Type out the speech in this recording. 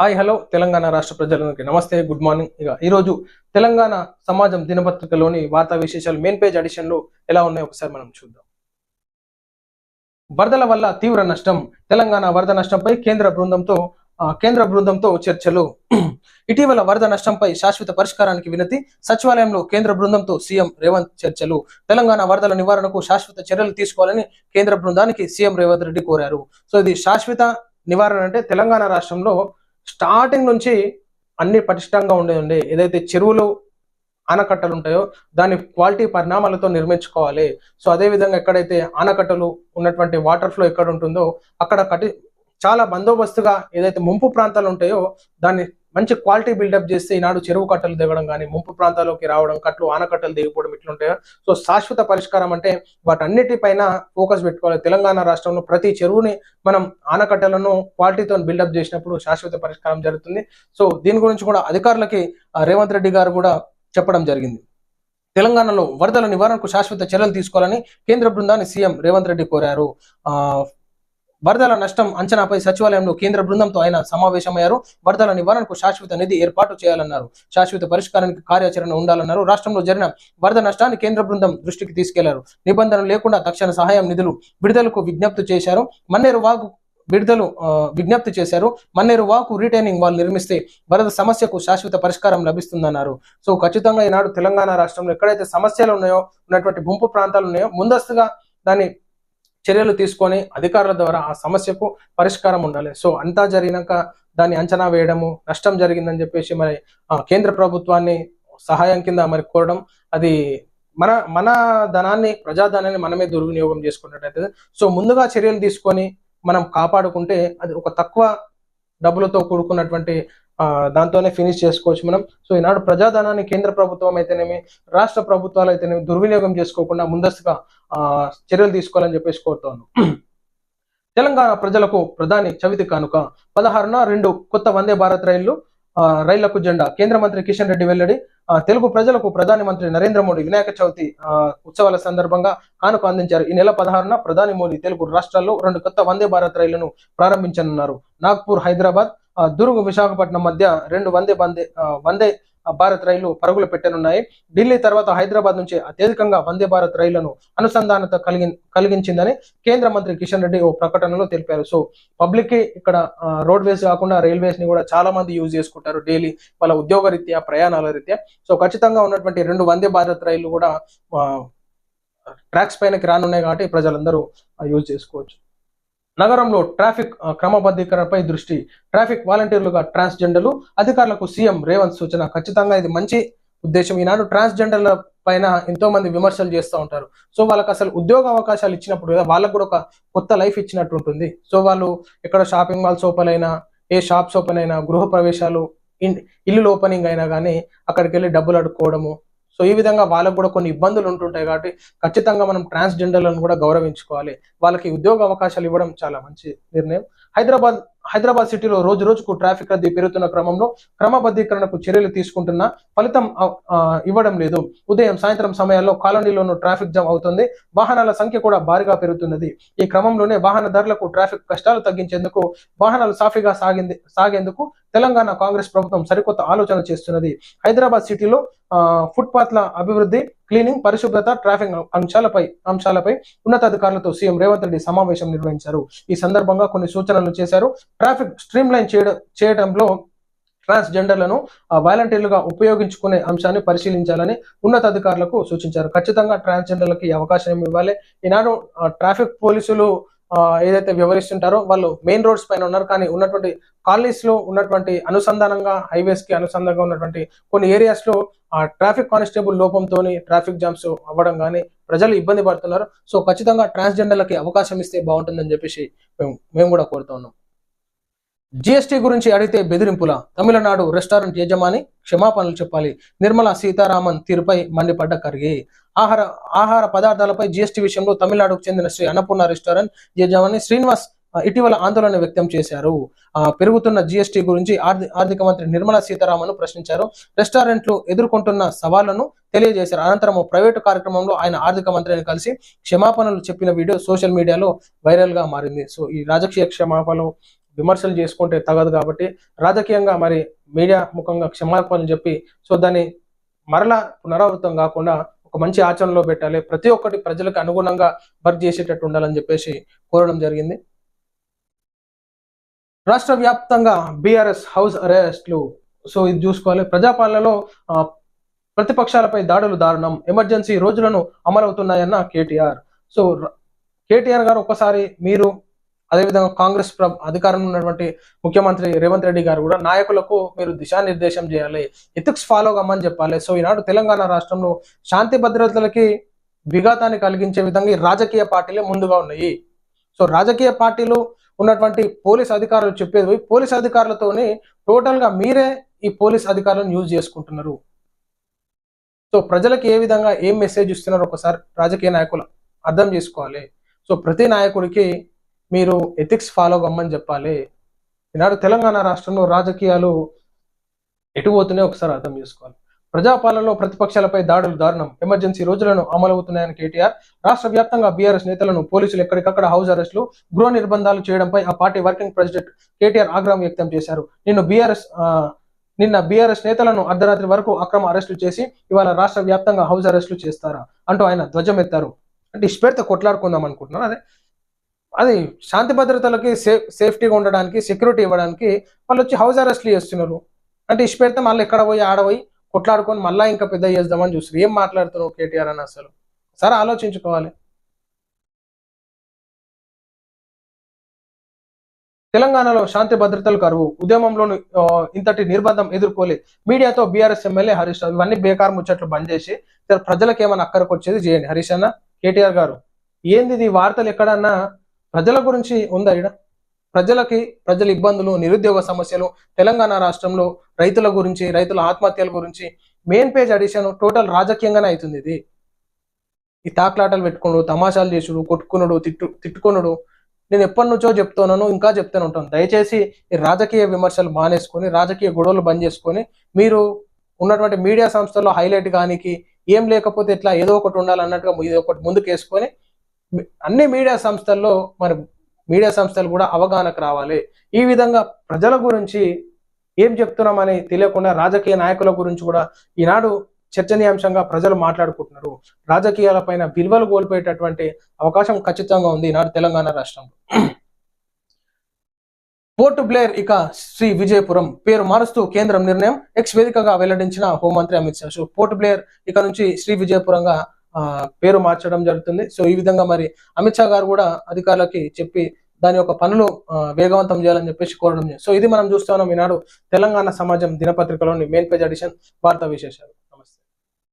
Hi hello Telangana రాష్ట్ర ప్రజలందరికీ నమస్తే గుడ్ మార్నింగ్. ఇక ఈరోజు తెలంగాణ సమాజం దినపత్రికలోని వార్తా విశేషాలు మెయిన్ పేజ్ అడిషన్లో ఎలా ఉన్నాయో ఒకసారి మనం చూద్దాం. వరదల వల్ల తీవ్ర నష్టం తెలంగాణ వరద నష్టంపై కేంద్ర బృందంతో కేంద్ర బృందంతో చర్చలు. ఇటీవల వరద నష్టంపై శాశ్వత పరిష్కారానికి వినతి సచివాలయంలో కేంద్ర బృందంతో సీఎం రేవంత్ చర్చలు. తెలంగాణ వరదల నివారణకు శాశ్వత చర్యలు తీసుకోవాలని కేంద్ర బృందానికి సీఎం రేవంత్ రెడ్డి కోరారు. సో ఇది శాశ్వత నివారణ అంటే తెలంగాణ రాష్ట్రంలో స్టార్టింగ్ నుంచి అన్ని పటిష్టంగా ఉండేది ఏదైతే చెరువులు ఆనకట్టలు ఉంటాయో దాని క్వాలిటీ పరిణామాలతో నిర్మించుకోవాలి. సో అదే విధంగా ఎక్కడైతే ఆనకట్టలు ఉన్నటువంటి వాటర్ ఫ్లో ఎక్కడ ఉంటుందో అక్కడ కటి చాలా బందోబస్తుగా ఏదైతే ముంపు ప్రాంతాలు ఉంటాయో దాన్ని మంచి క్వాలిటీ బిల్డప్ చేస్తే ఈనాడు చెరువు కట్టలు దిగడం కానీ ముంపు ప్రాంతాల్లోకి రావడం కట్లు ఆనకట్టలు దిగిపోవడం ఇట్లుంటాయో? సో శాశ్వత పరిష్కారం అంటే వాటన్నిటిపైన ఫోకస్ పెట్టుకోవాలి. తెలంగాణ రాష్ట్రంలో ప్రతి చెరువుని మనం ఆనకట్టలను క్వాలిటీతో బిల్డప్ చేసినప్పుడు శాశ్వత పరిష్కారం జరుగుతుంది. సో దీని గురించి కూడా అధికారులకి రేవంత్ రెడ్డి గారు కూడా చెప్పడం జరిగింది. తెలంగాణలో వరదల నివారణకు శాశ్వత చర్యలు తీసుకోవాలని కేంద్ర బృందాన్ని సీఎం రేవంత్ రెడ్డి కోరారు. ఆ వరదల నష్టం అంచనాపై సచివాలయంలో కేంద్ర బృందంతో ఆయన సమావేశమయ్యారు. వరదల నివారణకు శాశ్వత నిధి ఏర్పాటు చేయాలన్నారు. శాశ్వత పరిష్కారానికి కార్యాచరణ ఉండాలన్నారు. రాష్ట్రంలో జరిగిన వరద నష్టాన్ని కేంద్ర బృందం దృష్టికి తీసుకెళ్ళారు. నిబంధనలు లేకుండా తక్షణ సహాయం నిధులు విడుదలకు విజ్ఞప్తి చేశారు. మన్నేరు వాగు విడుదల విజ్ఞప్తి చేశారు. మన్నేరు వాకు రీటైనింగ్ వాల్ నిర్మిస్తే వరద సమస్యకు శాశ్వత పరిష్కారం లభిస్తుందన్నారు. సో ఖచ్చితంగా ఈనాడు తెలంగాణ రాష్ట్రంలో ఎక్కడైతే సమస్యలు ఉన్నాయో ఉన్నటువంటి గుంపు ప్రాంతాలు ఉన్నాయో ముందస్తుగా దాన్ని చర్యలు తీసుకొని అధికారుల ద్వారా ఆ సమస్యకు పరిష్కారం ఉండాలి. సో అంతా జరిగినాక దాన్ని అంచనా వేయడము నష్టం జరిగిందని చెప్పేసి మరి ఆ, కేంద్ర ప్రభుత్వాన్ని సహాయం కింద మరి కోరడం అది మన మన ధనాన్ని ప్రజాధనాన్ని మనమే దుర్వినియోగం చేసుకున్నట్టయితే సో ముందుగా చర్యలు తీసుకొని మనం కాపాడుకుంటే అది ఒక తక్కువ డబ్బులతో కూడుకున్నటువంటి దాంతోనే ఫినిష్ చేసుకోవచ్చు మనం. సో ఈనాడు ప్రజాధనాన్ని కేంద్ర ప్రభుత్వం అయితేనేమి రాష్ట్ర ప్రభుత్వాలు అయితేనేమి దుర్వినియోగం చేసుకోకుండా ముందస్తుగా ఆ, చర్యలు తీసుకోవాలని చెప్పేసి కోరుతాను తెలంగాణ ప్రజలకు ప్రధాని చవితి కానుక. పదహారున రెండు కొత్త వందే భారత్ రైళ్ళు ఆ, రైళ్ళకు జెండా. కేంద్ర మంత్రి కిషన్ రెడ్డి వెల్లడి. ఆ, తెలుగు ప్రజలకు ప్రధాని మంత్రి నరేంద్ర మోడీ వినాయక చవితి ఆ, ఉత్సవాల సందర్భంగా కానుక అందించారు. ఈ నెల పదహారున ప్రధాని మోడీ తెలుగు రాష్ట్రాల్లో రెండు కొత్త వందే భారత్ రైళ్ళను ప్రారంభించనున్నారు. నాగ్పూర్ హైదరాబాద్ దుర్గ్ విశాఖపట్నం మధ్య రెండు వందే వందే వందే భారత్ రైళ్ళు పరుగులు పెట్టనున్నాయి. ఢిల్లీ తర్వాత హైదరాబాద్ నుంచి అత్యధికంగా వందే భారత్ రైళ్ళను అనుసంధానత కలిగి కలిగించిందని కేంద్ర మంత్రి కిషన్ రెడ్డి ఓ ప్రకటనలో తెలిపారు. సో పబ్లిక్కి ఇక్కడ రోడ్వేస్ కాకుండా రైల్వేస్ని కూడా చాలా మంది యూజ్ చేసుకుంటారు డైలీ వాళ్ళ ఉద్యోగ రీత్యా ప్రయాణాల రీత్యా. సో ఖచ్చితంగా ఉన్నటువంటి రెండు వందే భారత్ రైళ్ళు కూడా ట్రాక్స్ పైనకి రానున్నాయి కాబట్టి ప్రజలందరూ యూజ్ చేసుకోవచ్చు. నగరంలో ట్రాఫిక్ క్రమబద్ధీకరణపై దృష్టి. ట్రాఫిక్ వాలంటీర్లుగా ట్రాన్స్జెండర్లు అధికారులకు సీఎం రేవంత్ సూచన ఖచ్చితంగా ఇది మంచి ఉద్దేశం. ఈనాడు ట్రాన్స్జెండర్ల పైన ఎంతో మంది విమర్శలు చేస్తూ ఉంటారు. సో వాళ్ళకి అసలు ఉద్యోగ అవకాశాలు ఇచ్చినప్పుడు కదా వాళ్ళకు కూడా ఒక కొత్త లైఫ్ ఇచ్చినట్టు ఉంటుంది. సో వాళ్ళు ఎక్కడ షాపింగ్ మాల్స్ ఓపెన్ అయినా ఏ షాప్స్ ఓపెన్ అయినా గృహ ప్రవేశాలు ఇన్- ఇల్లు ఓపెనింగ్ అయినా కానీ అక్కడికి వెళ్ళి డబ్బులు అడుక్కోవడము సో ఈ విధంగా వాళ్ళకు కూడా కొన్ని ఇబ్బందులు ఉంటుంటాయి కాబట్టి ఖచ్చితంగా మనం ట్రాన్స్జెండర్లను కూడా గౌరవించుకోవాలి. వాళ్ళకి ఉద్యోగ అవకాశాలు ఇవ్వడం చాలా మంచి నిర్ణయం. హైదరాబాద్ హైదరాబాద్ సిటీలో రోజు రోజుకు ట్రాఫిక్ రద్దీ పెరుగుతున్న క్రమంలో క్రమబద్ధీకరణకు చర్యలు తీసుకుంటున్న ఫలితం ఇవ్వడం లేదు. ఉదయం సాయంత్రం సమయాల్లో కాలనీలోనూ ట్రాఫిక్ జామ్ అవుతుంది. వాహనాల సంఖ్య కూడా భారీగా పెరుగుతున్నది. ఈ క్రమంలోనే వాహనదారులకు ట్రాఫిక్ కష్టాలు తగ్గించేందుకు వాహనాలు సాఫీగా సాగింది సాగేందుకు తెలంగాణ కాంగ్రెస్ ప్రభుత్వం సరికొత్త ఆలోచన చేస్తున్నది. హైదరాబాద్ సిటీలో ఫుట్పాత్ ఫుట్పాత్ల అభివృద్ధి క్లీనింగ్ పరిశుభ్రత ట్రాఫిక్ అంశాలపై అంశాలపై ఉన్నతాధికారులతో సీఎం రేవంత్ రెడ్డి సమావేశం నిర్వహించారు. ఈ సందర్భంగా కొన్ని సూచనలు చేశారు. ట్రాఫిక్ స్ట్రీమ్ లైన్ చేయడం చేయడంలో ట్రాన్స్జెండర్లను ఆ, వాలంటీర్లుగా ఉపయోగించుకునే అంశాన్ని పరిశీలించాలని ఉన్నతాధికారులకు సూచించారు. ఖచ్చితంగా ట్రాన్స్జెండర్లకి అవకాశం ఇవ్వాలి? ఈనాడు ట్రాఫిక్ పోలీసులు ఏదైతే వ్యవహరిస్తుంటారో వాళ్ళు మెయిన్ రోడ్స్ పైన ఉన్నారు కానీ ఉన్నటువంటి కాలనీస్లో ఉన్నటువంటి అనుసంధానంగా హైవేస్కి అనుసంధానంగా ఉన్నటువంటి కొన్ని ఏరియాస్లో ఆ ట్రాఫిక్ కానిస్టేబుల్ లోపంతో ట్రాఫిక్ జామ్స్ అవ్వడం కానీ ప్రజలు ఇబ్బంది పడుతున్నారు. సో ఖచ్చితంగా ట్రాన్స్జెండర్లకి అవకాశం ఇస్తే బాగుంటుందని చెప్పేసి మేము మేము కూడా కోరుతున్నాం జిఎస్టీ గురించి అడిగితే బెదిరింపుల? తమిళనాడు రెస్టారెంట్ యజమాని క్షమాపణలు చెప్పాలి. నిర్మలా సీతారామన్ తీరుపై మండిపడ్డ ఖర్గే ఆహార ఆహార పదార్థాలపై జిఎస్టీ విషయంలో తమిళనాడుకు చెందిన శ్రీ అన్నపూర్ణ రెస్టారెంట్ యజమాని శ్రీనివాస్ ఇటీవల ఆందోళన వ్యక్తం చేశారు. పెరుగుతున్న జిఎస్టీ గురించి ఆర్థిక మంత్రి నిర్మలా సీతారామన్ ప్రశ్నించారు. రెస్టారెంట్లు ఎదుర్కొంటున్న సవాళ్ళను తెలియజేశారు. అనంతరం ప్రైవేటు కార్యక్రమంలో ఆయన ఆర్థిక మంత్రిని కలిసి క్షమాపణలు చెప్పిన వీడియో సోషల్ మీడియాలో వైరల్గా మారింది. సో ఈ రాజకీయ క్షమాపణలు విమర్శలు చేసుకుంటే తగదు కాబట్టి రాజకీయంగా మరి మీడియా ముఖంగా క్షమాపణలు చెప్పి సో దాన్ని మరలా పునరావృతం కాకుండా ఒక మంచి ఆచరణలో పెట్టాలి. ప్రతి ఒక్కటి ప్రజలకు అనుగుణంగా వర్క్ చేసేటట్టు ఉండాలని చెప్పేసి కోరడం జరిగింది. రాష్ట్ర వ్యాప్తంగా బీఆర్ఎస్ హౌస్ అరెస్ట్లు. సో ఇది చూసుకోవాలి. ప్రజాపాలనలో ప్రతిపక్షాలపై దాడులు దారుణం. ఎమర్జెన్సీ రోజులను అమలవుతున్నాయన్న కేటీఆర్. సో కేటీఆర్ గారు ఒకసారి మీరు అదేవిధంగా కాంగ్రెస్ ప్ర అధికారంలో ఉన్నటువంటి ముఖ్యమంత్రి రేవంత్ రెడ్డి గారు కూడా నాయకులకు మీరు దిశానిర్దేశం చేయాలి. ఎథిక్స్ ఫాలో కమ్మని చెప్పాలి. సో ఈనాడు తెలంగాణ రాష్ట్రంలో శాంతి భద్రతలకి విఘాతాన్ని కలిగించే విధంగా ఈ రాజకీయ పార్టీలే ముందుగా ఉన్నాయి. సో రాజకీయ పార్టీలు ఉన్నటువంటి పోలీస్ అధికారులు చెప్పేది పోయి పోలీస్ అధికారులతోనే టోటల్గా మీరే ఈ పోలీస్ అధికారులను యూజ్ చేసుకుంటున్నారు. సో ప్రజలకు ఏ విధంగా ఏం మెసేజ్ ఇస్తున్నారో ఒకసారి రాజకీయ నాయకులు అర్థం చేసుకోవాలి. సో ప్రతి నాయకుడికి మీరు ఎథిక్స్ ఫాలో కమ్మని చెప్పాలి. ఈనాడు తెలంగాణ రాష్ట్రంలో రాజకీయాలు ఎటుపోతున్నాయి ఒకసారి అర్థం చేసుకోవాలి. ప్రజాపాలనలో ప్రతిపక్షాలపై దాడులు దారుణం. ఎమర్జెన్సీ రోజులను అమలవుతున్నాయని కేటీఆర్. రాష్ట్ర వ్యాప్తంగా బీఆర్ఎస్ నేతలను పోలీసులు ఎక్కడికక్కడ హౌస్ అరెస్టులు గృహ నిర్బంధాలు చేయడంపై ఆ పార్టీ వర్కింగ్ ప్రెసిడెంట్ కేటీఆర్ ఆగ్రహం వ్యక్తం చేశారు. నిన్ను బీఆర్ఎస్ నిన్న బీఆర్ఎస్ నేతలను అర్ధరాత్రి వరకు అక్రమ అరెస్టులు చేసి ఇవాళ రాష్ట్ర వ్యాప్తంగా హౌస్ అరెస్టులు చేస్తారా? అంటూ ఆయన ధ్వజమెత్తారు. అంటే ఇష్టపెడితే కొట్లాడుకుందాం అనుకుంటున్నారు? అదే అది శాంతి భద్రతలకి సేఫ్ సేఫ్టీగా ఉండడానికి సెక్యూరిటీ ఇవ్వడానికి వాళ్ళు వచ్చి హౌస్ అరెస్ట్లు చేస్తున్నారు. అంటే ఇష్టపెడితే మళ్ళీ ఎక్కడ పోయి ఆడపోయి కొట్లాడుకొని మళ్ళీ ఇంకా పెద్ద చేద్దామని చూస్తారు ఏం మాట్లాడుతున్నావు కేటీఆర్ అని అసలు? సరే ఆలోచించుకోవాలి. తెలంగాణలో శాంతి భద్రతలు కరువు ఉద్యమంలోని ఇంతటి నిర్బంధం ఎదుర్కోలే మీడియాతో బీఆర్ఎస్ ఎమ్మెల్యే హరీష్ రావు ఇవన్నీ బేకార్ ముచ్చట్లు బంద్ చేసి ప్రజలకు ఏమైనా అక్కడికి వచ్చేది చేయండి. హరీష్ అన్న కేటీఆర్ గారు ఏంది వార్తలు ఎక్కడన్నా ప్రజల గురించి ఉందా ప్రజలకి ప్రజల ఇబ్బందులు నిరుద్యోగ సమస్యలు తెలంగాణ రాష్ట్రంలో రైతుల గురించి రైతుల ఆత్మహత్యల గురించి మెయిన్ పేజ్ అడిషన్ టోటల్ రాజకీయంగానే అవుతుంది ఇది. ఈ తాక్లాటలు పెట్టుకున్నాడు తమాషాలు చేసుడు కొట్టుకునుడు తిట్టు తిట్టుకునుడు. నేను ఎప్పటి నుంచో చెప్తున్నాను ఇంకా చెప్తూనే ఉంటాను. దయచేసి ఈ రాజకీయ విమర్శలు మానేసుకొని రాజకీయ గొడవలు బంద్ చేసుకొని మీరు ఉన్నటువంటి మీడియా సంస్థల్లో హైలైట్ కానికి ఏం లేకపోతే ఇట్లా ఏదో ఒకటి ఉండాలన్నట్టుగా ఇది ఒకటి ముందుకు వేసుకొని అన్ని మీడియా సంస్థల్లో మరి మీడియా సంస్థలు కూడా అవగాహనకు రావాలి. ఈ విధంగా ప్రజల గురించి ఏం చెప్తున్నామని తెలియకుండా రాజకీయ నాయకుల గురించి కూడా ఈనాడు చర్చనీయాంశంగా ప్రజలు మాట్లాడుకుంటున్నారు. రాజకీయాలపైన విలువలు కోల్పోయేటటువంటి అవకాశం ఖచ్చితంగా ఉంది ఈనాడు తెలంగాణ రాష్ట్రంలో. పోర్ట్ బ్లేర్ ఇక శ్రీ విజయపురం పేరు మారుస్తూ కేంద్రం నిర్ణయం ఎక్స్ వేదికగా వెల్లడించిన హోంమంత్రి Amit Shah. Port Port Blair ఇక నుంచి శ్రీ విజయపురంగా పేరు మార్చడం జరుగుతుంది. సో ఈ విధంగా మరి అమిత్ షా గారు కూడా అధికారులకి చెప్పి దాని యొక్క పనులు వేగవంతం చేయాలని చెప్పేసి కోరడం సో ఇది మనం చూస్తున్నాం ఈనాడు తెలంగాణ సమాజం దినపత్రికలోని మెయిన్ పేజ్ ఎడిషన్ వార్తా విశేషాలు.